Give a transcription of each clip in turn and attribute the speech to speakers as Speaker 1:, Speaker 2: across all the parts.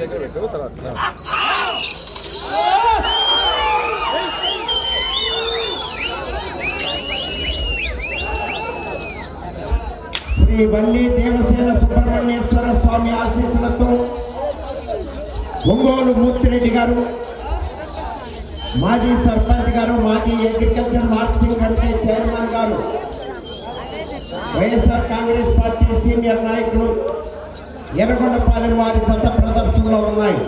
Speaker 1: దగ్గర పెట్టు తర్వాత
Speaker 2: శ్రీ వల్లి దేవసేన సుబ్రహ్మణ్యేశ్వర స్వామి ఆశీస్సులతో ఒంగోలు మూర్తిరెడ్డి గారు మాజీ సర్పంచ్ గారు మాజీ అగ్రికల్చర్ మార్కెటింగ్ కమిటీ చైర్మన్ గారు వైఎస్ఆర్ కాంగ్రెస్ పార్టీ సీనియర్ నాయకులు ఎర్రగొండపాలెం వారి చెత్త ప్రదర్శనలో ఉన్నాయి.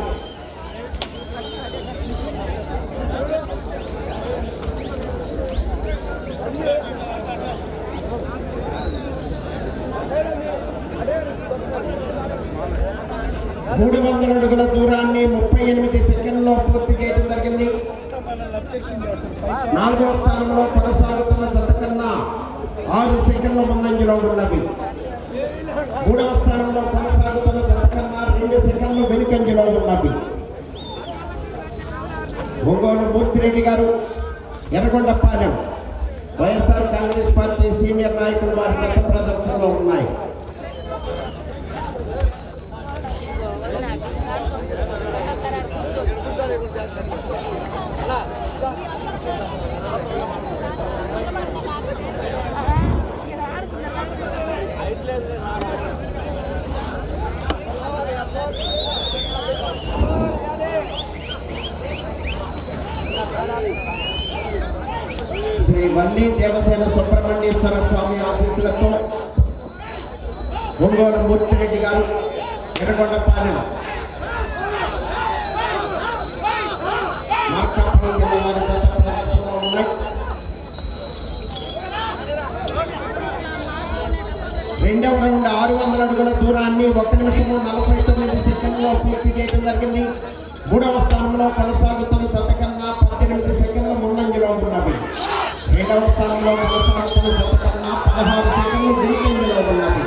Speaker 2: మూడు వందల అడుగుల దూరాన్ని ముప్పై ఎనిమిది సెకండ్లో పూర్తి చేయడం నాలుగో నాలుగవ స్థానంలో కొనసాగుతున్న జత కన్నా ఆరు సెకండ్ల ముందంజలో ఉన్నవి. మూడవ స్థానంలో కొనసాగుతున్న జత కన్నా రెండు సెకండ్లు వెనుకంజలో ఉన్నవి. ఒంగోలు మూర్తిరెడ్డి గారు ఎర్రగొండపాలెం. వైఎస్ఆర్ కాంగ్రెస్ పార్టీ సీనియర్ నాయకులు వారి జత ప్రదర్శనలో ఉన్నాయి శ్రీ వల్లి దేవసేన సుబ్రహ్మణ్యేశ్వర స్వామి ఆశీస్సులతో ఒంగోలు మూర్తిరెడ్డి గారు ఎర్రగొండపాలెం మార్కాపురం జిల్లా వారి జత ప్రదర్శనలో ఉన్నాయి. రెండవ రౌండ్ ఆరు వందల అడుగుల దూరాన్ని ఒక నిమిషము నలభై తొమ్మిది సెకండ్లో పూర్తి చేయడం జరిగింది. మూడవ స్థానంలో కొనసాగుతున్న జత కన్నా పద్దెనిమిది సెకండ్ల ముందంజలో ఉన్నవి రెండవ స్థానంలో కొనసాగుతున్న జత కన్నా పదహారు సెకండ్లు వెనుకంజలో ఉన్నవి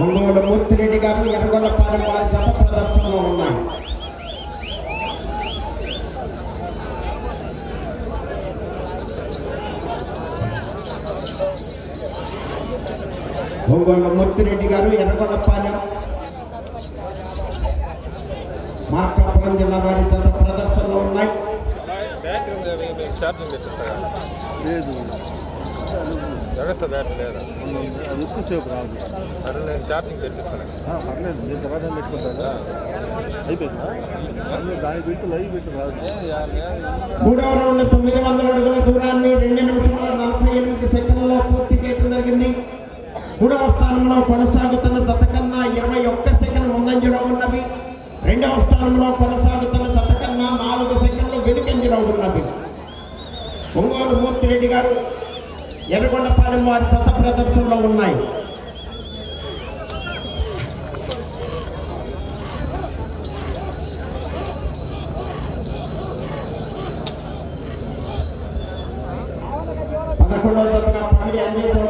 Speaker 2: ఒంగోలు మూర్తిరెడ్డి గారు ఎర్రగొండపాలెం వారి జత ప్రదర్శనలో ఉన్నాయి ఒంగోలు మూర్తిరెడ్డి గారు ఎర్రగొండపాలెం మార్కాపురం జిల్లా వారి జత ప్రదర్శనలో ఉన్నాయి.
Speaker 1: జాగ్రత్త బ్యాటరీ లేదా?
Speaker 3: ఎక్కువసేపు రాదు
Speaker 1: సరే నేను ఛార్జింగ్ పెట్టిస్తాను
Speaker 3: పర్లేదు నేను తర్వాత పెట్టుకుంటాను? అయిపోయిందా? దాని పెట్టి లైవ్ పెట్టి రాదు.
Speaker 2: మూడవ రౌండ్. తొమ్మిది వందల అడుగుల దూరాన్ని రెండు నిమిషముల నలభై ఎనిమిది సెకండ్లలో పూర్తి చేయడం జరిగింది. మూడవ స్థానంలో కొనసాగుతున్న జత కన్నా ఇరవై ఒక్క సెకండ్ ముందంజలో ఉన్నవి. రెండవ స్థానంలో కొనసాగుతున్న జత కన్నా నాలుగు సెకండ్లు వెనుకంజలో ఉన్నవి. ఒంగోలు మూర్తిరెడ్డి గారు ఎర్రగొండపాలెం వారి చట్ట ప్రదర్శనలో ఉన్నాయి. పదకొండవ తరగతి పమిడి అంజేశ్వర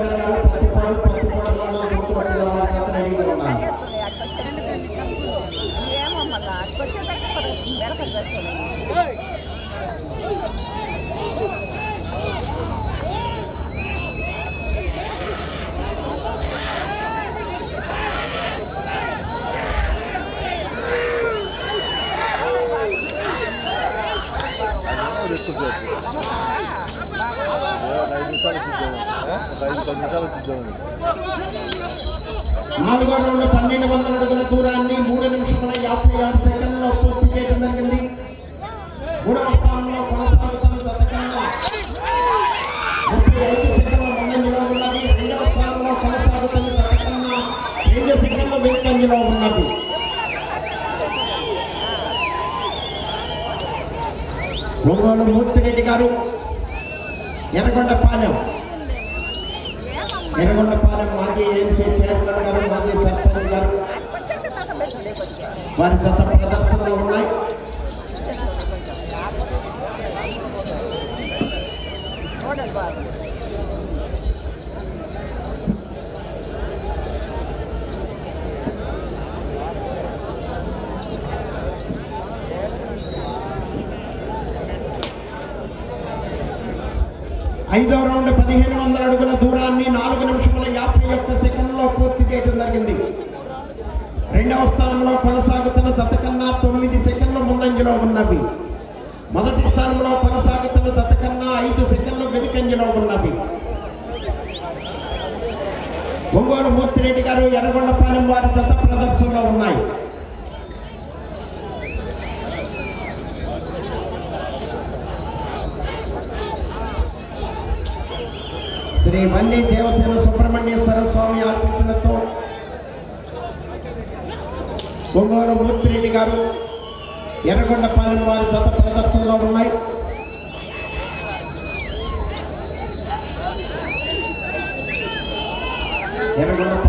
Speaker 3: ఎక్కువసేపు ఐదు నిమిషాలు చూద్దామని ఐదు పది నిమిషాలు చూద్దామని
Speaker 2: నాలుగో రౌండ్ పన్నెండు వందల అడుగుల దూరాన్ని మూడు నిమిషముల యాభై ఆరు సెకండ్లో పూర్తి చేయడం జరిగింది మూడవ స్థానంలో కొనసాగుతున్న ముప్పై ఐదు సెకండ్ల ముందంజలో ఉన్నది రెండవ స్థానంలో కొనసాగుతున్న రెండు సెకండ్ల వెనుకంజలో ఉన్నది ఒంగోలు మూర్తిరెడ్డి గారు. ఎర్రగొండపాలెం. ఎర్రగొండపాలెం మాజీ ఎంసీ చైర్మన్ గారు మాజీ సర్పంచ్ గారు. వారి జత ప్రదర్శనలో ఉన్నాయి. చూడండి ఐదవ రౌండ్ పదిహేను వందల అడుగుల దూరాన్ని నాలుగు నిమిషముల యాభై ఒక్క సెకండ్లో పూర్తి చేయడం జరిగింది. రెండవ స్థానంలో కొనసాగుతున్న తతకన్నా తొమ్మిది సెకండ్లు ముందంజలో ఉన్నవి. మొదటి స్థానంలో కొనసాగుతున్న తతకన్నా ఐదు సెకండ్లు వెనుకంజలో ఉన్నవి. ఒంగోలు మూర్తిరెడ్డి గారు ఎర్రగొండపాలెం వారి జత ప్రదర్శనలో ఉన్నాయి. శ్రీ వల్లి దేవసేన సుబ్రహ్మణ్యేశ్వర స్వామి ఆశీస్సులతో ఒంగోలు మూర్తిరెడ్డి గారు ఎర్రగొండపాలెం వారి జత ప్రదర్శనలో ఉన్నాయి. ఎర్రగొండ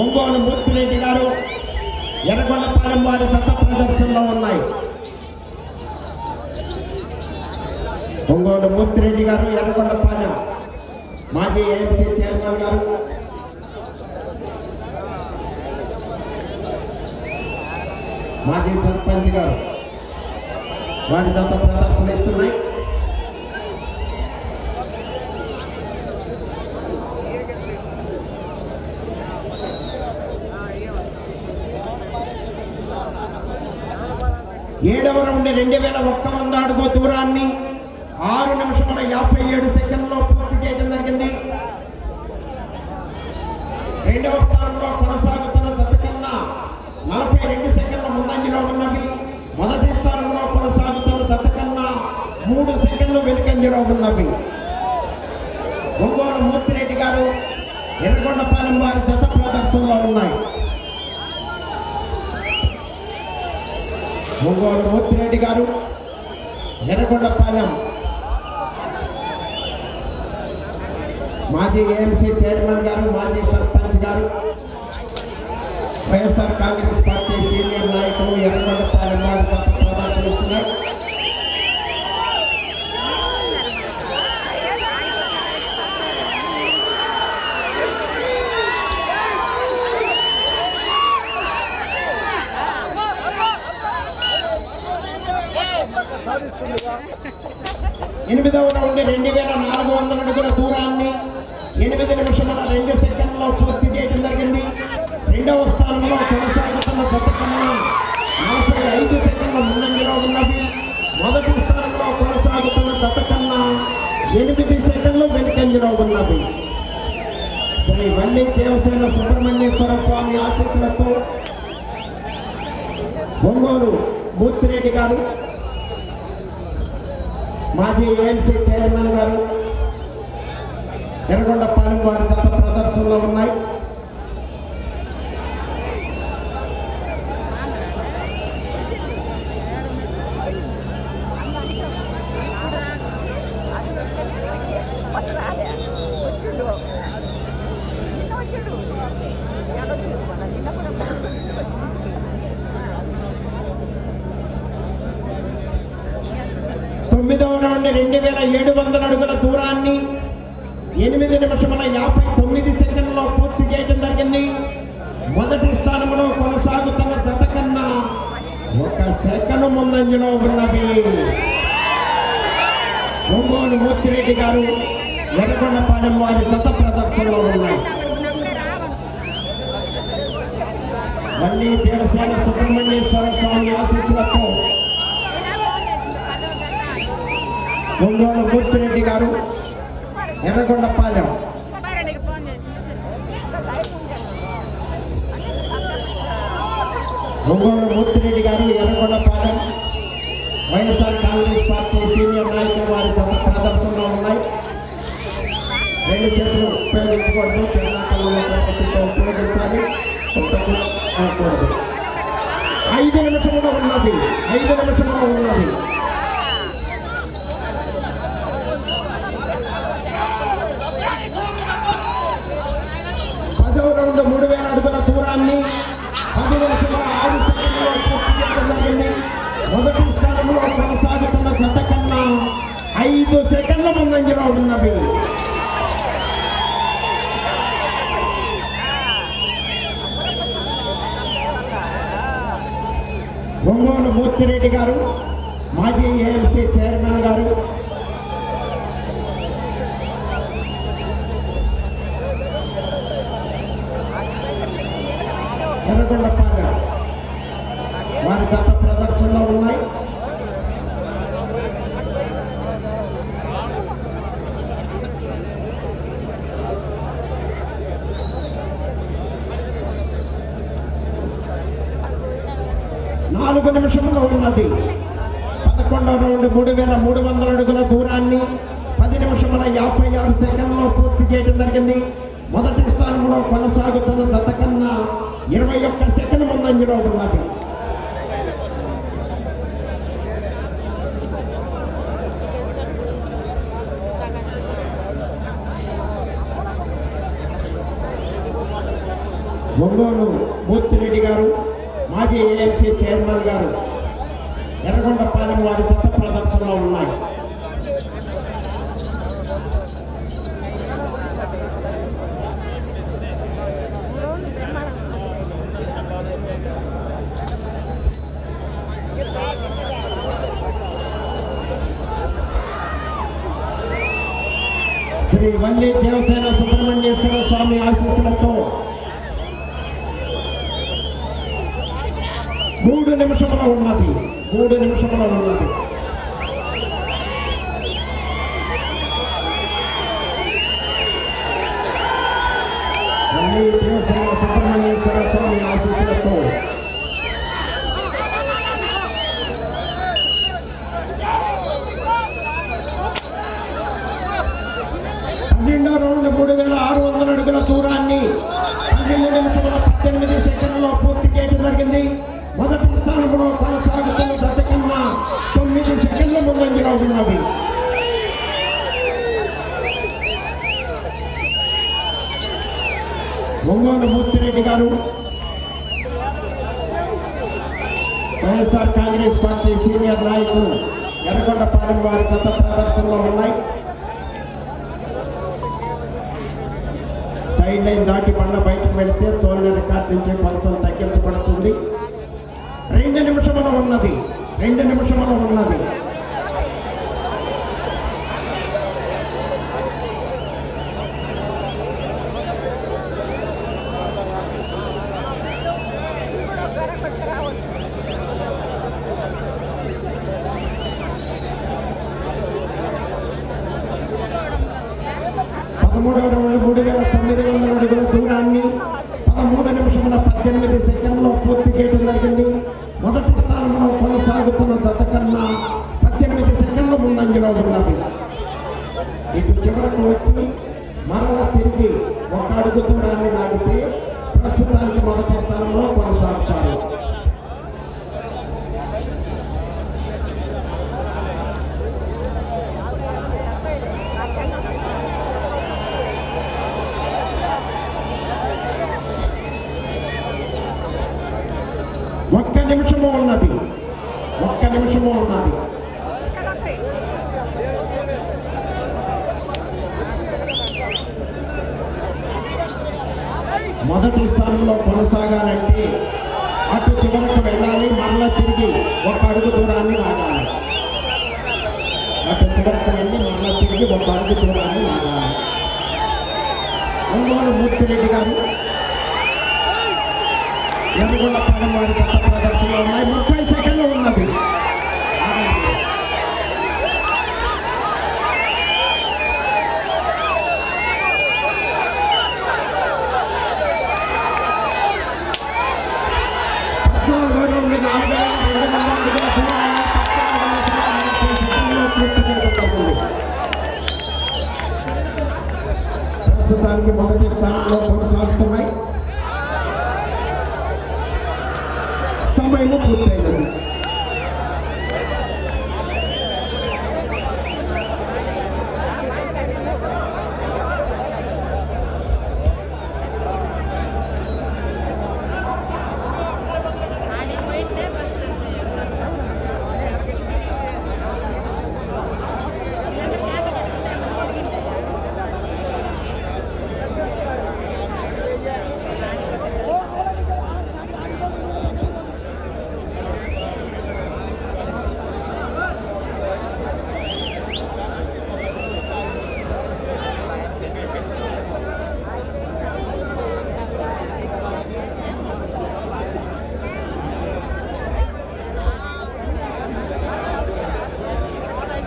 Speaker 2: ఒంగోలు మూర్తిరెడ్డి గారు ఎర్రగొండపాలెం వారి జత ప్రదర్శనలో ఉన్నాయి. ఒంగోలు మూర్తిరెడ్డి గారు ఎర్రగొండపాలెం మాజీ ఏఎంసీ చైర్మన్ గారు. మాజీ సర్పంచ్ గారు వారి జత ప్రదర్శన ఇస్తున్నాయి. ఏడవ రౌండ్ రెండు వేల ఒక్క వంద అడుగు దూరాన్ని ఆరు నిమిషముల యాభై ఏడు సెకండ్లో పూర్తి చేయడం జరిగింది. రెండవ స్థానంలో కొనసాగుతున్న జత కన్నా నలభై రెండు సెకండ్ల ముందంజలో ఉన్నవి. మొదటి స్థానంలో కొనసాగుతున్న జత కన్నా మూడు సెకండ్లు వెనుకంజలో ఉన్నవి. ఒంగోలు మూర్తిరెడ్డి గారు ఎర్రగొండపాలెం వారి జత ప్రదర్శనలో ఉన్నాయి. ఒంగోలు మూర్తిరెడ్డి గారు ఎర్రగొండపాలెం మాజీ ఏఎంసీ చైర్మన్ గారు మాజీ సర్పంచ్ గారు వైఎస్ఆర్ కాంగ్రెస్ ఎనిమిదవ రౌండ్ రెండు వేల నాలుగు వందల అడుగుల దూరాన్ని ఎనిమిది నిమిషముల రెండు సెకండ్లో పూర్తి చేయడం జరిగింది. రెండవ స్థానంలో కొనసాగుతున్న జత కన్నా నలభై ఐదు సెకండ్ల ముందంజలో ఉన్నవి. మొదటి స్థానంలో కొనసాగుతున్న జత కన్నా ఎనిమిది సెకండ్లు వెనుకంజలో ఉన్నవి. శ్రీ వల్లి దేవసేన సుబ్రహ్మణ్యేశ్వర స్వామి ఆశీస్సులతో ఒంగోలు మూర్తిరెడ్డి గారు మాజీ ఏఎంసీ చైర్మన్ గారు ఎర్రగొండపాలెం వారి జత ప్రదర్శనలో ఉన్నాయి.
Speaker 4: వచ్చి రాలే వచ్చిండు నిన్న వచ్చిండు ఎడొచ్చిండు మన నిన్న కూడా
Speaker 2: తొమ్మిదవ నుండి రెండు వేల ఏడు వందల అడుగుల దూరాన్ని ఎనిమిది నిమిషముల యాభై తొమ్మిది సెకండ్లో పూర్తి చేయడం జరిగింది. మొదటి స్థానంలో కొనసాగుతున్న జత కన్నా ఒక సెకండ్ ముందంజలో ఉన్నవి. ఒంగోలు మూర్తిరెడ్డి గారు ఎర్రగొండపాలెం వారి జత ప్రదర్శనలో ఉన్నాయి. మళ్ళీ దేవసేన సుబ్రహ్మణ్యేశ్వర స్వామి ఆశీస్సులతో ఒంగోలు మూర్తిరెడ్డి గారు ఎర్రగొండపాలెం. ఒంగోలు మూర్తిరెడ్డి గారు ఎర్రగొండపాలెం. వైఎస్ఆర్ కాంగ్రెస్ పార్టీ సీనియర్ నాయకులు వారి జత ప్రదర్శనలో ఉన్నాయి. రెండు చేతులు ఉపయోగించకూడదు పద్ధతితో ఉపయోగించాలి. ఐదు నిమిషములు ఉన్నది. ఐదు నిమిషములు ఉన్నది. ఐదు సెకండ్ల ముందంజలో ఉన్నవి ఒంగోలు మూర్తిరెడ్డి గారు మాజీ ఏఎంసీ చైర్మన్ గారు ఎర్రగొండపాలెం వారి జత ప్రదర్శనలో ఉన్నాయి నాలుగు నిమిషంలో ఉన్నది. పదకొండవ రౌండ్ మూడు వేల మూడు వందల అడుగుల దూరాన్ని పది నిమిషముల యాభై ఆరు సెకండ్లో పూర్తి చేయడం జరిగింది. మొదటి స్థానంలో కొనసాగుతున్న జత కన్నా ఇరవై ఒక్క సెకండ్ ముందంజలో ఉన్నది. ఒంగోలు మూర్తిరెడ్డి గారు మాజీ ఏఎంసీ చైర్మన్ గారు ఎర్రగొండపాలెం వారి జత ప్రదర్శనలో ఉన్నాయి శ్రీ వల్లి దేవసేన సుబ్రహ్మణ్యేశ్వర స్వామి ఆశీస్సులతో మూడు నిమిషముల ఉన్నది మూడు నిమిషముల ఉన్నది వల్లి దేవసేన సుబ్రహ్మణ్యేశ్వర స్వామి ఆశీస్సులతో. పన్నెండో రౌండ్ మూడు వేల ఆరు వందల అడుగుల దూరాన్ని పన్నెండు నిమిషముల పద్దెనిమిది సెకండ్లో పూర్తి చేయడం జరిగింది. మొదటి స్థానంలో కొనసాగుతున్న సెకండ్ల ఉన్నది ఉన్నవి ఒంగోలు మూర్తిరెడ్డి గారు వైఎస్ఆర్ కాంగ్రెస్ పార్టీ సీనియర్ నాయకులు ఎర్రగొండపాలెం వారి చెత్త ప్రదర్శనలో ఉన్నాయి. సైడ్ లైన్ దాటి బండ బయటకు వెళితే తోలిన రికార్డు నుంచి కొంత తగ్గించబడుతుంది. రెండు నిమిషముల ఉన్నది. రెండు నిమిషముల ఉన్నది. పదమూడవ రౌండ్ మూడు తొమ్మిది వందల అడుగుల దూరాన్ని పదమూడు నిమిషముల పద్దెనిమిది సెకండ్లో పూర్తి చేయడం జరిగింది. మొదటి స్థానంలో కొనసాగుతున్న జత కన్నా పద్దెనిమిది సెకండ్ల ముందంజలో ఉన్నది. ఇటు చివరకు వచ్చి మరలా తిరిగి ఒక అడుగు దూరాన్ని లాగితే ప్రస్తుతానికి మొదటి స్థానంలో అటు చివరకు వెళ్ళాలి మళ్ళా తిరిగి ఒక అడుగు దూరాన్ని లాగాలి. అటు చివరకు వెళ్ళి మళ్ళా తిరిగి ఒక అడుగు దూరాన్ని లాగాలి. ఒంగోలు మూర్తిరెడ్డి గారు. ఎర్రగొండ పాలెం వారి గత ప్రదర్శనలో ఉన్నాయి. ప్రస్తుతానికి మొదటి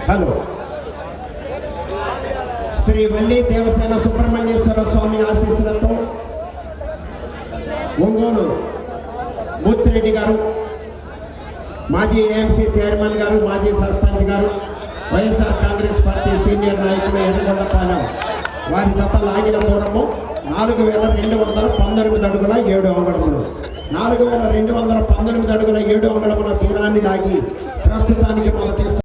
Speaker 2: హలో. శ్రీ వల్లి దేవసేన సుబ్రహ్మణ్యేశ్వర స్వామి ఆశీస్సులతో ఒంగోలు మూర్తిరెడ్డి గారు మాజీ ఏఎంసీ చైర్మన్ గారు మాజీ సర్పంచ్ గారు వైఎస్ఆర్ కాంగ్రెస్ పార్టీ సీనియర్ నాయకులు ఎర్రగొండపాలెం వారి జత లాగిన దూరము నాలుగు వేల రెండు వందల పంతొమ్మిది అడుగుల ఏడు అంగుళములు. నాలుగు వేల రెండు వందల పంతొమ్మిది అడుగుల ఏడు అంగుళముల దూరాన్ని లాగి ప్రస్తుతానికి మొదటి